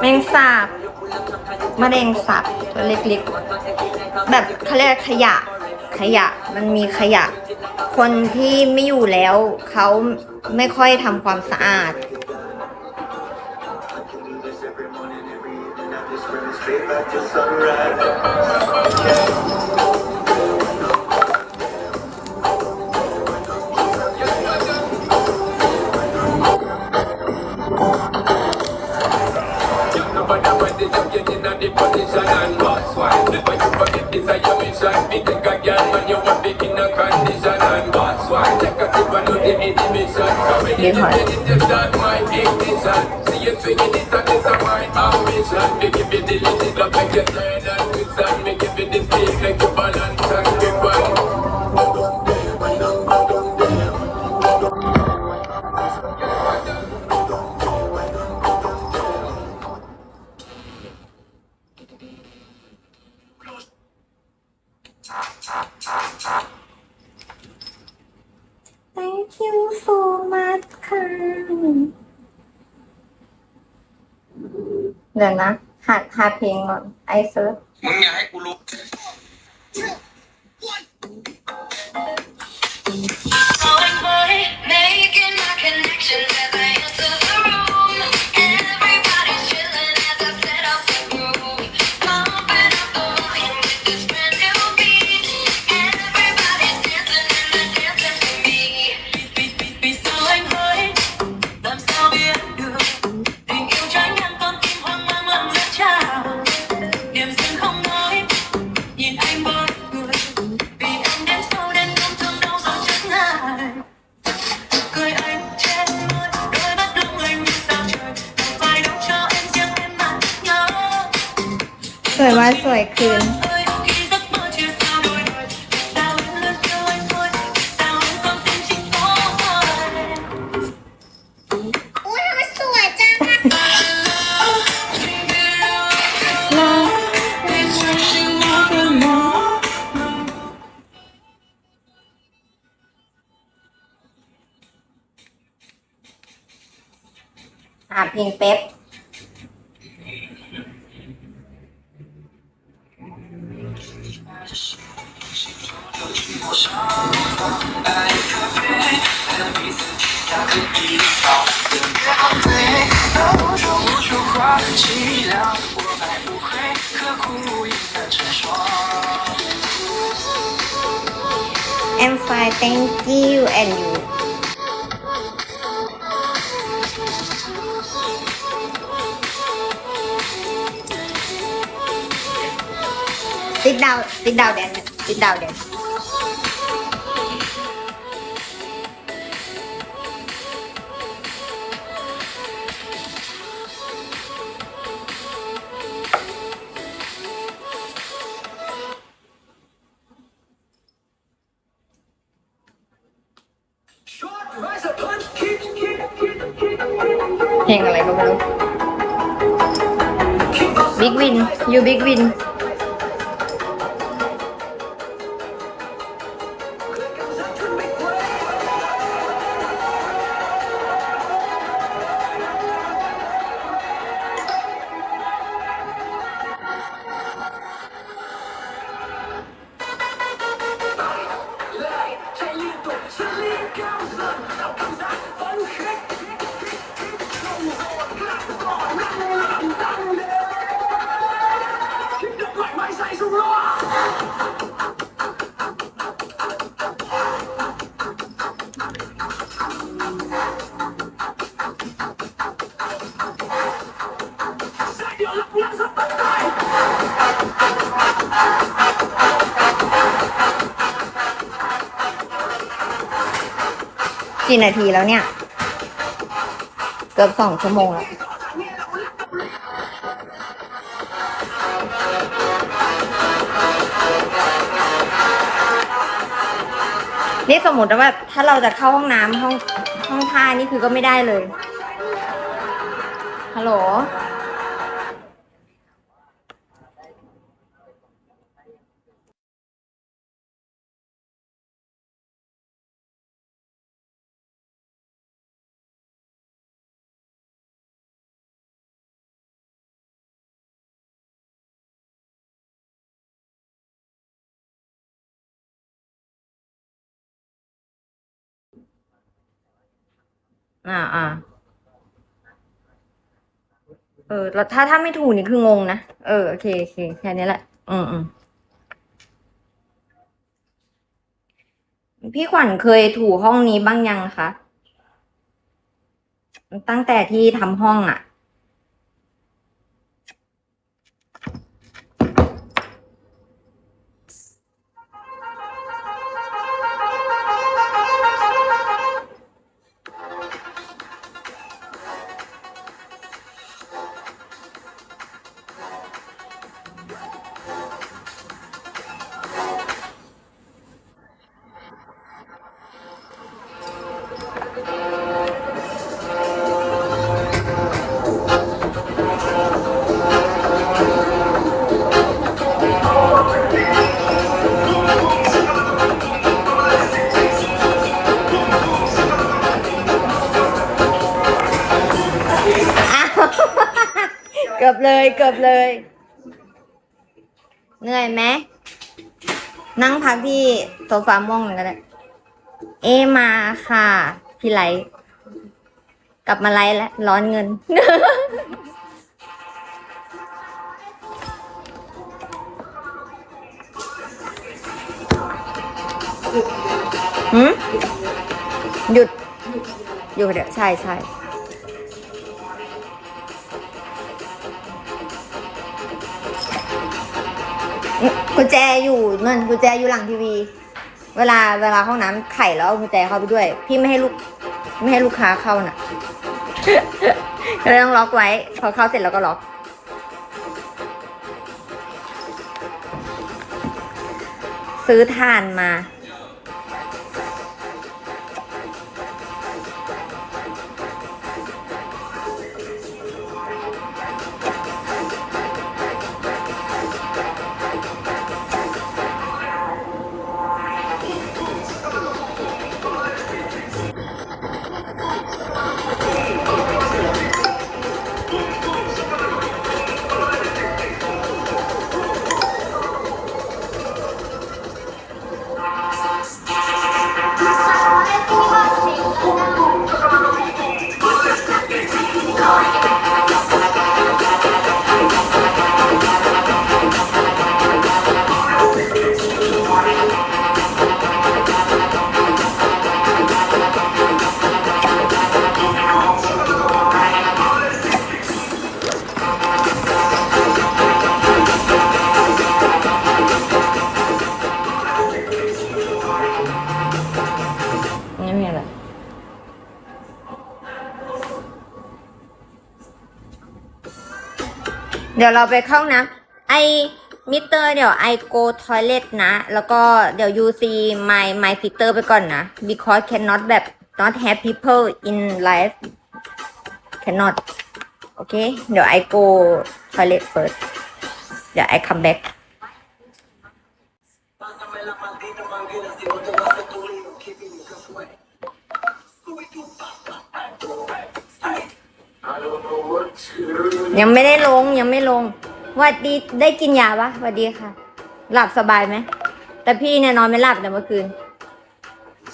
แมงสาบมะเร็งสาบตัวเล็กๆ แบบเขาเรียกขยะ ขยะมันมีขยะ คนที่ไม่อยู่แล้วเขาไม่ค่อยทำความสะอาด Straight back to sunrise. the champion in the position and boss one. Before you forget this, I am mission. We take a girl when you want it in a condition and boss one. Take a sip and look the mission. Come in, you can just start my ignition. See you swinging this and a my ambition. We give you the little love, make you turn Thank you so much ค่ะเดี๋ยวนะหัดหาเพลงก่อนไอเซิร์ชมึงอย่าให้กูรู้ วยวันสวยคืนอ้ยสวยจังอะเพลงเป๊ะ I'm fine thank you and you? Sit down sit down then sit down then เพลงอะไรก็ไม่รู้ Big Win you Big Win กี่นาทีแล้วเนี่ย เกือบสองชั่วโมงแล้วนี่สมมติว่าถ้าเราจะเข้าห้องน้ำห้องห้องท่านี่คือก็ไม่ได้เลยฮัลโหล อ่าอ่าเออแล้วถ้าถ้าไม่ถูกนี่คืองงนะ เออโอเคโอเคแค่นี้แหละ อืมอืมพี่ขวัญเคยถูห้องนี้บ้างยังคะ ตั้งแต่ที่ทำห้องอะ เกือบเลย เหนื่อยไหมนั่งพักที่โซฟาม่วงก็ได้เอมาค่ะ พี่ไลท์กลับมาไลท์แล้วร้อนเงิน หืมหยุด อยู่เดี๋ยวใช่ใช่ กุญแจอยู่นั่นกุญแจอยู่หลังทีวี เวลาเวลาห้องน้ำไข่แล้วเอากุญแจเข้าไปด้วย พี่ไม่ให้ลูกไม่ให้ลูกค้าเข้าน่ะก็เลยต้องล็อกไว้ พอเข้าเสร็จแล้วก็ล็อก ซื้อถ่านมา เดี๋ยวเราไปเข้านะไอมิเตอร์เดี๋ยวไอโกทอยเลตนะ แล้วก็เดี๋ยวยูซีไ my ฟิสเตอร์ไปก่อนนะ because cannot แบบ not have people in life cannot โอเค เดี๋ยวไอโกทอยเลต first เดี๋ยวไอคัมแ back ยังไม่ได้ลงยังไม่ลงหวัดดีได้กินยาปะหวัดดีค่ะ หลับสบายไหม แต่พี่เนี่ยนอนไม่หลับแต่เมื่อคืน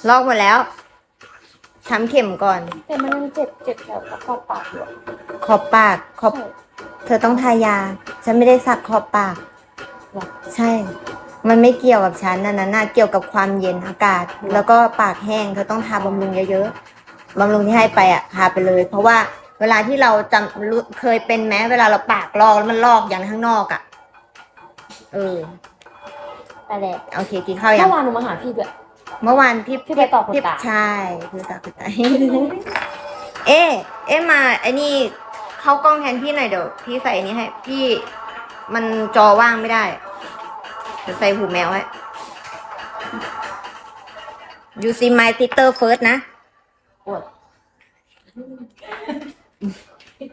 ลอกหมดแล้วทำเข็มก่อน แต่มันยังเจ็บเจ็บแถวกระเพาะปากอยู่อะขอบปากขอบใช่เธอต้องทายา ฉันไม่ได้สักขอบปากหรอใช่ มันไม่เกี่ยวกับฉันนั่นนะน่ะเกี่ยวกับความเย็นอากาศ แล้วก็ปากแห้งเธอต้องทาบำรุงเยอะๆบำรุงที่ให้ไปอะทาไปเลย เพราะว่า เวลาที่เราจำรู้เคยเป็นไหมเวลาเราปากลอกแล้วมันลอกอย่างข้างนอกอะ เออไปแล้วโอเคกินข้าวยัเมื่งอวานหนูมาหาพี่ด้วยเมื่อวานพี่พี่ไปต่อขนตาใช่พี่ต่อขนตาเอ๊ะเอ๊ะมาไอ้นี่เข้ากล้องแทนพี่หน่อยเดี๋ยวพี่ใส่อันนี้ให้ พี่มันจอว่างไม่ได้เดี๋ยวใส่หูแมวให้ you see my sister first นะปวด えっ?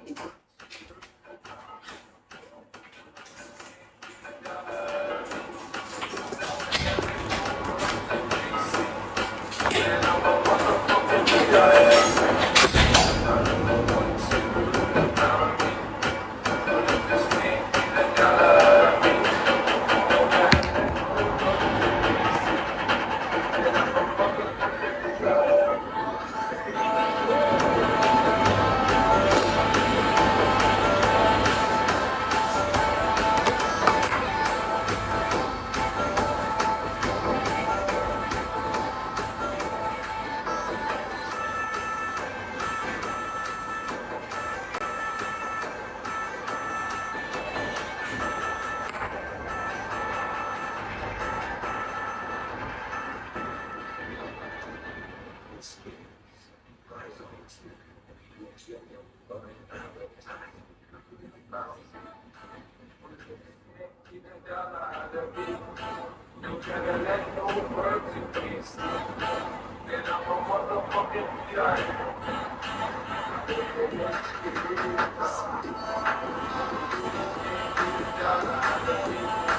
Thank